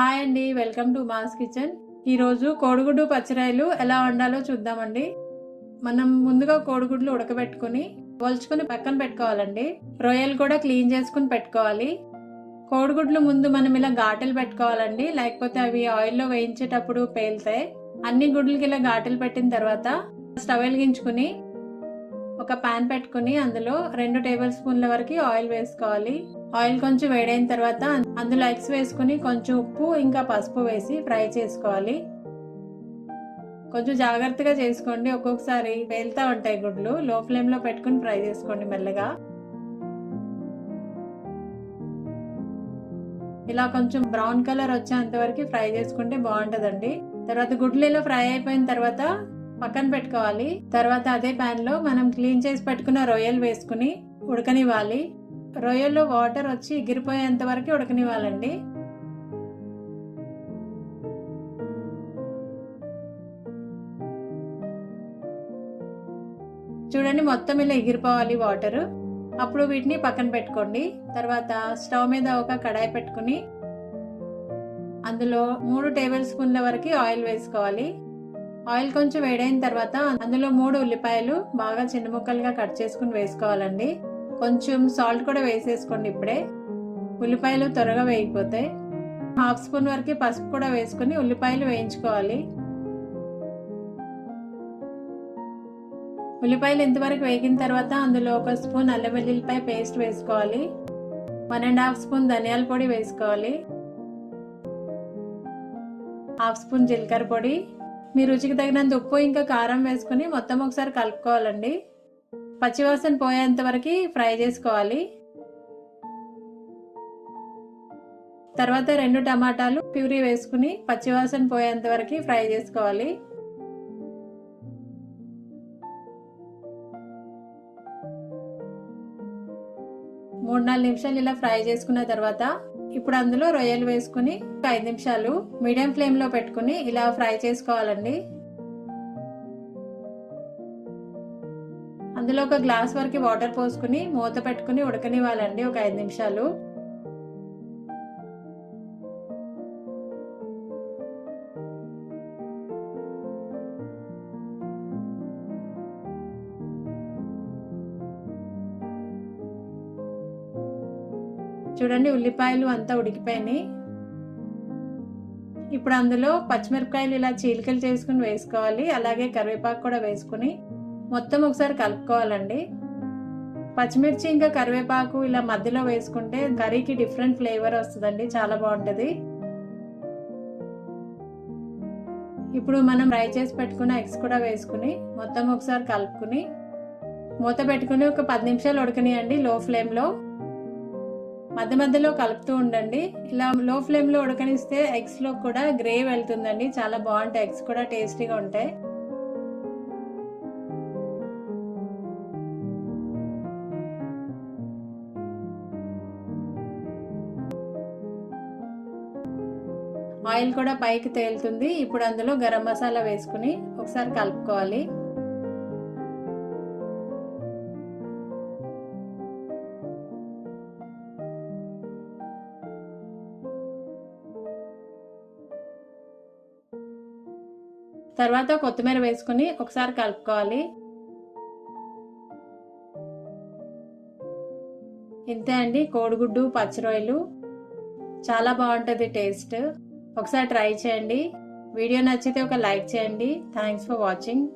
Hi అండి welcome to mass kitchen. ఈరోజు కోడిగుడ్డు పచ్చిరాయలు ఎలా వండాలో చూద్దామండి. మనం ముందుగా కోడిగుడ్లు ఉడకబెట్టుకుని వల్చుకుని పక్కన పెట్టుకోవాలండి. రొయ్యలు కూడా క్లీన్ చేసుకుని పెట్టుకోవాలి. కోడిగుడ్లు ముందు మనం ఇలా ఘాటలు పెట్టుకోవాలండి. లేకపోతే అవి ఆయిల్లో వేయించేటప్పుడు పేలుతాయి. అన్ని గుడ్లకి ఇలా ఘాటలు పెట్టిన తర్వాత స్టవ్ వెలిగించుకుని ఒక పాన్ పెట్టుకుని అందులో రెండు టేబుల్ స్పూన్ల వరకు ఆయిల్ వేసుకోవాలి. ఆయిల్ కొంచెం వేడైన తర్వాత అందులో ఎగ్స్ వేసుకుని కొంచెం ఉప్పు ఇంకా పసుపు వేసి ఫ్రై చేసుకోవాలి. కొంచెం జాగ్రత్తగా చేసుకోండి. ఒక్కొక్కసారి పేలుతా ఉంటాయి గుడ్లు. లో ఫ్లేమ్లో పెట్టుకుని ఫ్రై చేసుకోండి మెల్లగా. ఇలా కొంచెం బ్రౌన్ కలర్ వచ్చేంత వరకు ఫ్రై చేసుకుంటే బాగుంటుందండి. తర్వాత గుడ్లు ఇలా ఫ్రై అయిపోయిన తర్వాత పక్కన పెట్టుకోవాలి. తర్వాత అదే ప్యాన్లో మనం క్లీన్ చేసి పెట్టుకున్న రొయ్యలు వేసుకుని ఉడకనివ్వాలి. రొయ్యల్లో వాటర్ వచ్చి ఎగిరిపోయేంత వరకు ఉడకనివ్వాలండి. చూడండి మొత్తం ఇలా ఎగిరిపోవాలి వాటర్. అప్పుడు వీటిని పక్కన పెట్టుకోండి. తర్వాత స్టవ్ మీద ఒక కడాయి పెట్టుకుని అందులో మూడు టేబుల్ స్పూన్ల వరకు ఆయిల్ వేసుకోవాలి. ఆయిల్ కొంచెం వేడైన తర్వాత అందులో మూడు ఉల్లిపాయలు బాగా చిన్న ముక్కలుగా కట్ చేసుకుని వేసుకోవాలండి. కొంచెం సాల్ట్ కూడా వేసేసుకోండి ఇప్పుడే. ఉల్లిపాయలు త్వరగా వేగిపోతాయి. హాఫ్ స్పూన్ వరకు పసుపు కూడా వేసుకుని ఉల్లిపాయలు వేయించుకోవాలి. ఉల్లిపాయలు ఇంతవరకు వేగిన తర్వాత అందులో ఒక స్పూన్ అల్లం వెల్లుల్లిపాయ పేస్ట్ వేసుకోవాలి. వన్ అండ్ హాఫ్ స్పూన్ ధనియాల పొడి వేసుకోవాలి. హాఫ్ స్పూన్ జీలకర్ర పొడి. మీ రుచికి తగినంత ఉప్పు ఇంకా కారం వేసుకుని మొత్తం ఒకసారి కలుపుకోవాలండి. పచ్చివాసన పోయేంత వరకు ఫ్రై చేసుకోవాలి. తర్వాత రెండు టమాటాలు ప్యూరీ వేసుకుని పచ్చివాసన పోయేంత వరకు ఫ్రై చేసుకోవాలి. మూడు నాలుగు నిమిషాలు ఇలా ఫ్రై చేసుకున్న తర్వాత ఇప్పుడు అందులో రొయ్యలు వేసుకుని ఐదు నిమిషాలు మీడియం ఫ్లేమ్లో పెట్టుకుని ఇలా ఫ్రై చేసుకోవాలండి. అందులో ఒక గ్లాస్ వరకు వాటర్ పోసుకుని మూత పెట్టుకుని ఉడకనివ్వాలండి ఒక ఐదు నిమిషాలు. చూడండి ఉల్లిపాయలు అంతా ఉడికిపోయినాయి. ఇప్పుడు అందులో పచ్చిమిరపకాయలు ఇలా చీలికలు చేసుకుని వేసుకోవాలి. అలాగే కరివేపాకు కూడా వేసుకుని మొత్తం ఒకసారి కలుపుకోవాలండి. పచ్చిమిర్చి ఇంకా కరివేపాకు ఇలా మధ్యలో వేసుకుంటే కర్రీకి డిఫరెంట్ ఫ్లేవర్ వస్తుందండి. చాలా బాగుంటుంది. ఇప్పుడు మనం ఫ్రై చేసి పెట్టుకున్న ఎగ్స్ కూడా వేసుకుని మొత్తం ఒకసారి కలుపుకుని మూత పెట్టుకుని ఒక పది నిమిషాలు ఉడకనియండి లో ఫ్లేమ్లో. మధ్య మధ్యలో కలుపుతూ ఉండండి. ఇలా లో ఫ్లేమ్లో ఉడకనిస్తే ఎగ్స్లో కూడా గ్రే వెళ్తుందండి. చాలా బాగుంటాయి. ఎగ్స్ కూడా టేస్టీగా ఉంటాయి. ఆయిల్ కూడా పైకి తేలుతుంది. ఇప్పుడు అందులో గరం మసాలా వేసుకుని ఒకసారి కలుపుకోవాలి. తర్వాత కొత్తిమీర వేసుకుని ఒకసారి కలుపుకోవాలి. ఇంతే అండి కోడిగుడ్డు పచ్చిరొయ్యలు. చాలా బాగుంటుంది టేస్ట్. ఒకసారి ట్రై చేయండి. వీడియో నచ్చితే ఒక లైక్ చేయండి. Thanks for watching